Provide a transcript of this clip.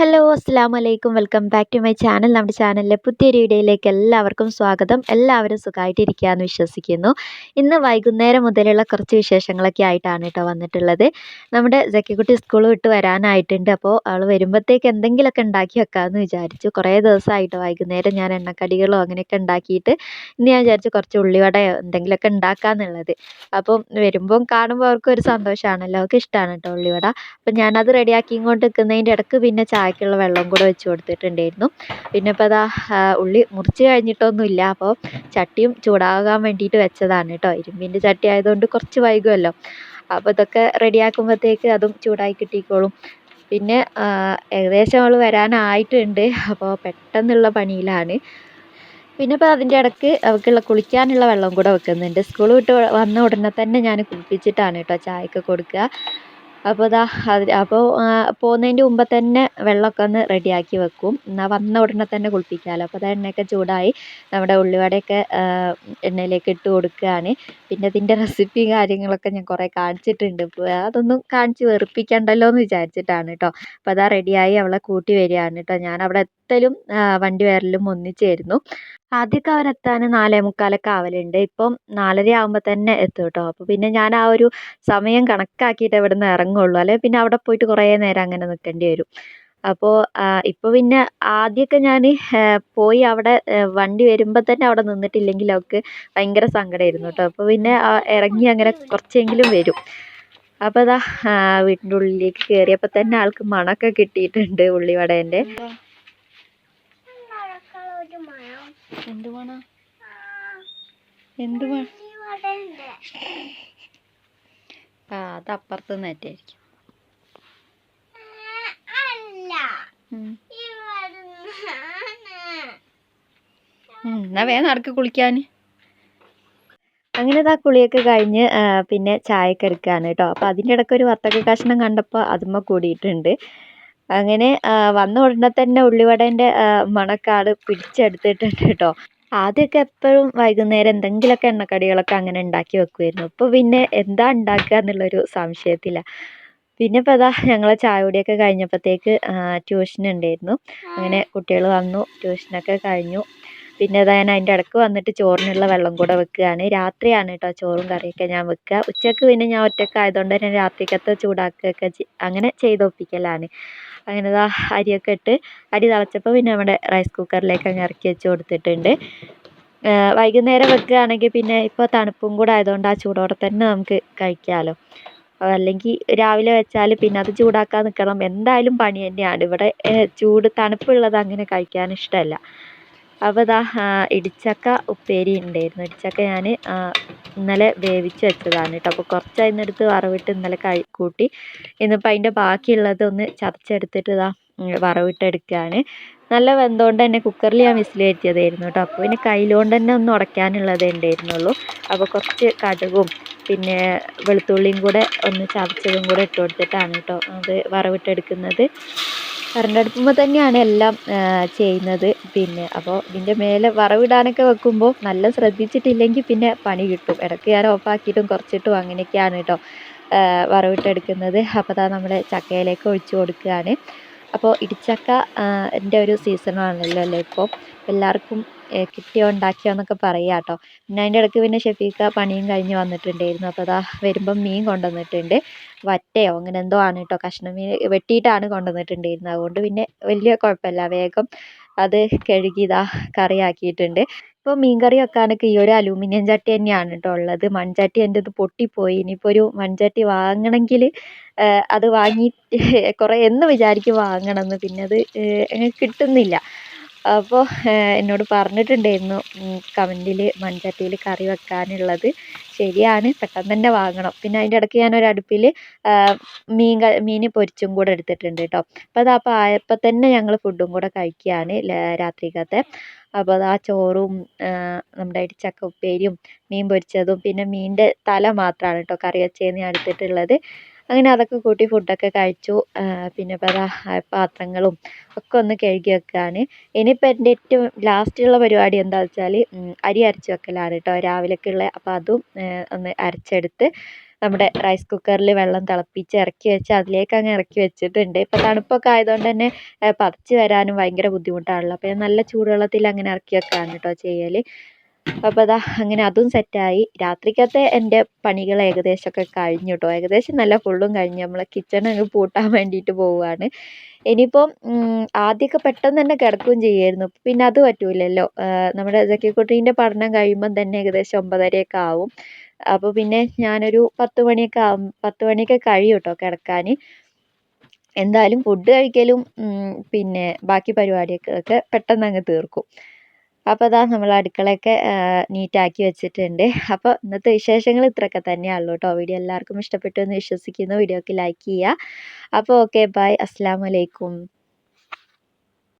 Hello അസ്സാം വലൈക്കും welcome back to my channel. നമ്മുടെ ചാനലിലെ പുതിയൊരു വീഡിയോയിലേക്ക് എല്ലാവർക്കും സ്വാഗതം. എല്ലാവരും സുഖമായിട്ടിരിക്കുകയെന്ന് വിശ്വസിക്കുന്നു. ഇന്ന് വൈകുന്നേരം മുതലുള്ള കുറച്ച് വിശേഷങ്ങളൊക്കെ ആയിട്ടാണ് കേട്ടോ വന്നിട്ടുള്ളത്. നമ്മുടെ ജക്കിക്കുട്ടി സ്കൂൾ വിട്ട് വരാനായിട്ടുണ്ട്. അപ്പോൾ അവൾ വരുമ്പോഴത്തേക്ക് എന്തെങ്കിലുമൊക്കെ ഉണ്ടാക്കി വെക്കാമെന്ന് വിചാരിച്ചു. കുറേ ദിവസമായിട്ട് വൈകുന്നേരം ഞാൻ എണ്ണക്കടികളോ അങ്ങനെയൊക്കെ ഉണ്ടാക്കിയിട്ട് ഇന്ന് ഞാൻ വിചാരിച്ചു കുറച്ച് ഉള്ളിവടയോ എന്തെങ്കിലുമൊക്കെ ഉണ്ടാക്കാമെന്നുള്ളത്. അപ്പോൾ വരുമ്പം കാണുമ്പോൾ അവർക്കൊരു സന്തോഷമാണല്ലോ. അവർക്ക് ഇഷ്ടമാണ് കേട്ടോ ഉള്ളിവട. അപ്പം ഞാനത് റെഡിയാക്കി ഇങ്ങോട്ട് നിൽക്കുന്നതിന്റെ ഇടയ്ക്ക് പിന്നെ ചായക്കുള്ള വെള്ളം കൂടെ വെച്ച് കൊടുത്തിട്ടുണ്ടായിരുന്നു. പിന്നെ ഇപ്പോൾ അതാ ഉള്ളി മുറിച്ച് കഴിഞ്ഞിട്ടൊന്നുമില്ല. അപ്പോൾ ചട്ടിയും ചൂടാകാൻ വേണ്ടിയിട്ട് വെച്ചതാണ് കേട്ടോ. ഇരുമ്പിന്റെ ചട്ടി ആയതുകൊണ്ട് കുറച്ച് വൈകുമല്ലോ. അപ്പോൾ ഇതൊക്കെ റെഡിയാക്കുമ്പോഴത്തേക്ക് അതും ചൂടായി കിട്ടിക്കോളും. പിന്നെ ഏകദേശം അവൾ വരാനായിട്ടുണ്ട്. അപ്പോൾ പെട്ടെന്നുള്ള പണിയിലാണ്. പിന്നെ ഇപ്പോൾ അതിന്റെ ഇടയ്ക്ക് അവൾക്കുള്ള കുളിക്കാനുള്ള വെള്ളം കൂടെ വെക്കുന്നുണ്ട്. സ്കൂൾ വിട്ട് വന്ന ഉടനെ തന്നെ ഞാൻ കുളിപ്പിച്ചിട്ടാണ് കേട്ടോ ചായയൊക്കെ കൊടുക്കുക. അപ്പോൾ ഇതാ അത് അപ്പോൾ പോകുന്നതിന്റെ മുമ്പ് തന്നെ വെള്ളമൊക്കെ ഒന്ന് റെഡിയാക്കി വെക്കും. എന്നാൽ വന്ന ഉടനെ തന്നെ കുളിപ്പിക്കാമല്ലോ അപ്പോൾ അത് എണ്ണയൊക്കെ ചൂടായി. നമ്മുടെ ഉള്ളിവടയൊക്കെ എണ്ണയിലേക്ക് ഇട്ട് കൊടുക്കുകയാണ്. പിന്നെ ഇതിന്റെ റെസിപ്പി കാര്യങ്ങളൊക്കെ ഞാൻ കുറേ കാണിച്ചിട്ടുണ്ട്. അതൊന്നും കാണിച്ച് വെറുപ്പിക്കണ്ടല്ലോ എന്ന് വിചാരിച്ചിട്ടാണ് കേട്ടോ അപ്പോൾ അതാ റെഡിയായി അവളെ കൂട്ടി വരികയാണ് കേട്ടോ ഞാൻ അവിടെ എത്തലും വണ്ടി വരലും ഒന്നിച്ചായിരുന്നു ആദ്യമൊക്കെ അവരെത്താൻ നാലേ മുക്കാലൊക്കെ ആവലുണ്ട്. ഇപ്പം നാലര ആകുമ്പോൾ തന്നെ എത്തും കേട്ടോ. അപ്പോൾ പിന്നെ ഞാൻ ആ ഒരു സമയം കണക്കാക്കിയിട്ട് ഇവിടെ നിന്ന് ഇറങ്ങുള്ളൂ അല്ലെങ്കിൽ പിന്നെ അവിടെ പോയിട്ട് കുറേ നേരം അങ്ങനെ നിൽക്കേണ്ടി വരും. അപ്പോൾ ഇപ്പോൾ പിന്നെ ആദ്യമൊക്കെ ഞാൻ പോയി അവിടെ വണ്ടി വരുമ്പോൾ തന്നെ അവിടെ നിന്നിട്ടില്ലെങ്കിൽ അവൾക്ക് ഭയങ്കര സങ്കടമായിരുന്നു കേട്ടോ. അപ്പോൾ പിന്നെ ഇറങ്ങി അങ്ങനെ കുറച്ചെങ്കിലും വരും. അപ്പോൾ അതാ വീട്ടിന്റെ ഉള്ളിലേക്ക് കയറിയപ്പോൾ തന്നെ ആൾക്ക് മണമൊക്കെ കിട്ടിയിട്ടുണ്ട് ഉള്ളിവടേന്റെ. എന്ത് വേണ എന്ത് വേണം ആ അത് അപ്പുറത്ത് നിന്നായിട്ടായിരിക്കും എന്നാ വേഗം നടക്ക് കുളിക്കാൻ. അങ്ങനെ ഇതാ കുളിയൊക്കെ കഴിഞ്ഞ് പിന്നെ ചായയൊക്കെ എടുക്കുകയാണ് കേട്ടോ. അപ്പോൾ അതിന്റെ ഇടയ്ക്ക് ഒരു വത്തക്ക കഷ്ണം കണ്ടപ്പോൾ അതുമ്മ കൂടിയിട്ടുണ്ട്. അങ്ങനെ വന്ന ഉടനെ തന്നെ ഉള്ളിവടേന്റെ മണക്കാട് പിടിച്ചെടുത്തിട്ടുണ്ട് കേട്ടോ. ആദ്യമൊക്കെ എപ്പോഴും വൈകുന്നേരം എന്തെങ്കിലുമൊക്കെ എണ്ണക്കടികളൊക്കെ അങ്ങനെ ഉണ്ടാക്കി വെക്കുമായിരുന്നു ഇപ്പോൾ പിന്നെ എന്താ ഉണ്ടാക്കുക എന്നുള്ളൊരു സംശയത്തില്ല പിന്നെ ഇപ്പോൾ അതാ ഞങ്ങൾ ചായ കഴിഞ്ഞപ്പോഴത്തേക്ക് ട്യൂഷൻ ഉണ്ടായിരുന്നു. അങ്ങനെ കുട്ടികൾ വന്നു ട്യൂഷനൊക്കെ കഴിഞ്ഞു. പിന്നെ അതാ ഞാൻ അതിന്റെ ഇടയ്ക്ക് വന്നിട്ട് ചോറിനുള്ള വെള്ളം കൂടെ വെക്കുകയാണ്. രാത്രിയാണ് കേട്ടോ ചോറും കറിയൊക്കെ ഞാൻ വെക്കുക. ഉച്ചയ്ക്ക് പിന്നെ ഞാൻ ഒറ്റയ്ക്ക് ആയതുകൊണ്ട് തന്നെ രാത്രിക്കത്തെ ചൂടാക്കുകയൊക്കെ അങ്ങനെ ചെയ്തൊപ്പിക്കലാണ്. അങ്ങനെ ഇതാ അരിയൊക്കെ ഇട്ട് അരി തിളച്ചപ്പോൾ പിന്നെ നമ്മുടെ റൈസ് കുക്കറിലേക്ക് അങ്ങ് ഇറക്കി വെച്ച് കൊടുത്തിട്ടുണ്ട്. വൈകുന്നേരം വെക്കുകയാണെങ്കിൽ പിന്നെ ഇപ്പോൾ തണുപ്പും കൂടെ ആയതുകൊണ്ട് ആ ചൂടോടെ തന്നെ നമുക്ക് കഴിക്കാമല്ലോ അല്ലെങ്കിൽ രാവിലെ വെച്ചാൽ പിന്നെ അത് ചൂടാക്കാൻ നിൽക്കണം എന്തായാലും പണി തന്നെയാണ്. ഇവിടെ ചൂട് തണുപ്പുള്ളത് അങ്ങനെ കഴിക്കാൻ ഇഷ്ടമല്ല. അപ്പോൾ ഇതാ ഇടിച്ചക്ക ഉപ്പേരി ഉണ്ടായിരുന്നു ഇടിച്ചക്ക ഞാൻ ഇന്നലെ വേവിച്ച് വെച്ചതാണ് കേട്ടോ അപ്പോൾ കുറച്ച് അതിനെടുത്ത് വറവിട്ട് ഇന്നലെ കഴി കൂട്ടി. ഇന്നിപ്പോൾ അതിന്റെ ബാക്കിയുള്ളത് ഒന്ന് ചതച്ചെടുത്തിട്ട് ഇതാ വറവിട്ടെടുക്കുകയാണ് നല്ല വെന്തോണ്ട് തന്നെ കുക്കറിൽ ഞാൻ വിസിൽ കയറ്റിയതായിരുന്നു കേട്ടോ അപ്പോൾ പിന്നെ കയ്യിലുകൊണ്ട് തന്നെ ഒന്ന് ഉടയ്ക്കാനുള്ളതേ ഉണ്ടായിരുന്നുള്ളൂ അപ്പോൾ കുറച്ച് കടുകും പിന്നെ വെളുത്തുള്ളിയും കൂടെ ഒന്ന് ചതച്ചതും കൂടെ ഇട്ട് കൊടുത്തിട്ടാണ് കേട്ടോ അത് വറവിട്ടെടുക്കുന്നത്. കറണ്ടടുപ്പുമ്പോൾ തന്നെയാണ് എല്ലാം ചെയ്യുന്നത്. പിന്നെ അപ്പോൾ ഇതിന്റെ മേലെ വറവിടാനൊക്കെ വെക്കുമ്പോൾ നല്ല ശ്രദ്ധിച്ചിട്ടില്ലെങ്കിൽ പിന്നെ പണി കിട്ടും. ഇടയ്ക്ക് ഞാൻ ഓഫാക്കിയിട്ടും കുറച്ചിട്ടും അങ്ങനെയൊക്കെയാണ് കേട്ടോ വറവിട്ടെടുക്കുന്നത്. അപ്പോൾ അതാ നമ്മൾ ചക്കയിലേക്ക് ഒഴിച്ചു കൊടുക്കുകയാണ് അപ്പോൾ ഇടിച്ചക്ക എന്റെ ഒരു സീസണാണല്ലോ അല്ലേ ഇപ്പോൾ എല്ലാവർക്കും കിട്ടിയോ ഉണ്ടാക്കിയോ എന്നൊക്കെ പറയുക കേട്ടോ പിന്നെ അതിന്റെ ഇടയ്ക്ക് പിന്നെ ഷെഫീക്ക പണിയും കഴിഞ്ഞ് വന്നിട്ടുണ്ടായിരുന്നു. അപ്പോൾ അതാ വരുമ്പം മീൻ കൊണ്ടുവന്നിട്ടുണ്ട്. വറ്റയോ അങ്ങനെ എന്തോ ആണ് കേട്ടോ കഷ്ണം മീൻ വെട്ടിയിട്ടാണ് കൊണ്ടുവന്നിട്ടുണ്ടായിരുന്നത്. അതുകൊണ്ട് പിന്നെ വലിയ കുഴപ്പമില്ല. വേഗം അത് കഴുകി ഇതാ കറിയാക്കിയിട്ടുണ്ട്. ഇപ്പോൾ മീൻകറി വെക്കാനൊക്കെ ഈ ഒരു അലൂമിനിയം ചട്ടി തന്നെയാണ് കേട്ടോ ഉള്ളത്. മൺചട്ടി പോയി പൊട്ടിപ്പോയി. ഇനിയിപ്പോൾ ഒരു മൺചട്ടി വാങ്ങണമെങ്കിൽ അത് വാങ്ങി കുറേ എന്ന് വിചാരിക്കും വാങ്ങണമെന്ന് പിന്നെ അത് കിട്ടുന്നില്ല. അപ്പോൾ എന്നോട് പറഞ്ഞിട്ടുണ്ടായിരുന്നു കമന്റിൽ മൺചട്ടിയിൽ കറി വെക്കാനുള്ളത് ശരിയാണ് പെട്ടെന്ന് തന്നെ വാങ്ങണം. പിന്നെ അതിന്റെ ഇടയ്ക്ക് ഞാനൊരു അടുപ്പിൽ മീൻ മീൻ പൊരിച്ചും കൂടെ എടുത്തിട്ടുണ്ട് കേട്ടോ അപ്പോൾ അത് അപ്പോൾ ആയപ്പോൾ തന്നെ ഞങ്ങൾ ഫുഡും കൂടെ കഴിക്കുകയാണ് രാത്രിക്കത്തെ. അപ്പോൾ അത് ആ ചോറും നമ്മുടെ ചക്ക ഉപ്പേരിയും മീൻ പൊരിച്ചതും പിന്നെ മീനിന്റെ തല മാത്രമാണ് കേട്ടോ കറി വെച്ചതെന്ന് ഞാൻ എടുത്തിട്ടുള്ളത്. അങ്ങനെ അതൊക്കെ കൂട്ടി ഫുഡൊക്കെ കഴിച്ചു. പിന്നെ പല പാത്രങ്ങളും ഒക്കെ ഒന്ന് കഴുകി വെക്കുകയാണ് ഇനിയിപ്പോൾ എന്റെ ഏറ്റവും ലാസ്റ്റുള്ള പരിപാടി എന്താ വെച്ചാൽ അരി അരച്ച് വെക്കലാണ് കേട്ടോ രാവിലേക്കുള്ള അപ്പോൾ അതും ഒന്ന് അരച്ചെടുത്ത് നമ്മുടെ റൈസ് കുക്കറിൽ വെള്ളം തിളപ്പിച്ച് ഇറക്കി വെച്ച് അതിലേക്ക് അങ്ങ് ഇറക്കി വെച്ചിട്ടുണ്ട്. ഇപ്പോൾ തണുപ്പൊക്കെ ആയതുകൊണ്ട് തന്നെ പതച്ച് വരാനും ഭയങ്കര ബുദ്ധിമുട്ടാണല്ലോ. അപ്പോൾ ഞാൻ നല്ല ചൂടുവെള്ളത്തിൽ അങ്ങനെ ഇറക്കി വെക്കുകയാണ് കേട്ടോ ചെയ്യൽ അപ്പോൾ അതാ അങ്ങനെ അതും സെറ്റായി. രാത്രിക്കത്തെ എന്റെ പണികൾ ഏകദേശമൊക്കെ കഴിഞ്ഞു കേട്ടോ ഏകദേശം നല്ല ഫുള്ളും കഴിഞ്ഞു. നമ്മളെ കിച്ചൺ അങ്ങ് പൂട്ടാൻ വേണ്ടിയിട്ട് പോവുകയാണ്. ഇനിയിപ്പോൾ ആദ്യമൊക്കെ പെട്ടെന്ന് തന്നെ കിടക്കുകയും ചെയ്യായിരുന്നു പിന്നെ അത് പറ്റൂലല്ലോ. നമ്മുടെ ജക്കിക്കുട്ടീന്റെ പഠനം കഴിയുമ്പം തന്നെ ഏകദേശം ഒമ്പതരയൊക്കെ ആവും. അപ്പോൾ പിന്നെ ഞാനൊരു പത്ത് മണിയൊക്കെ ആവും. പത്ത് മണിയൊക്കെ കഴിയും കേട്ടോ കിടക്കാൻ. എന്തായാലും ഫുഡ് കഴിക്കലും പിന്നെ ബാക്കി പരിപാടിയൊക്കെ പെട്ടെന്ന് അങ്ങ് തീർക്കും. അപ്പോൾ അതാ നമ്മൾ അടുക്കളയൊക്കെ നീറ്റാക്കി വെച്ചിട്ടുണ്ട്. അപ്പോൾ ഇന്നത്തെ വിശേഷങ്ങൾ ഇത്രയൊക്കെ തന്നെയാണല്ലോ കേട്ടോ വീഡിയോ എല്ലാവർക്കും ഇഷ്ടപ്പെട്ടു എന്ന് വിശ്വസിക്കുന്നു. വീഡിയോക്ക് ലൈക്ക് ചെയ്യുക. അപ്പോൾ ഓക്കെ ബൈ അസ്സാം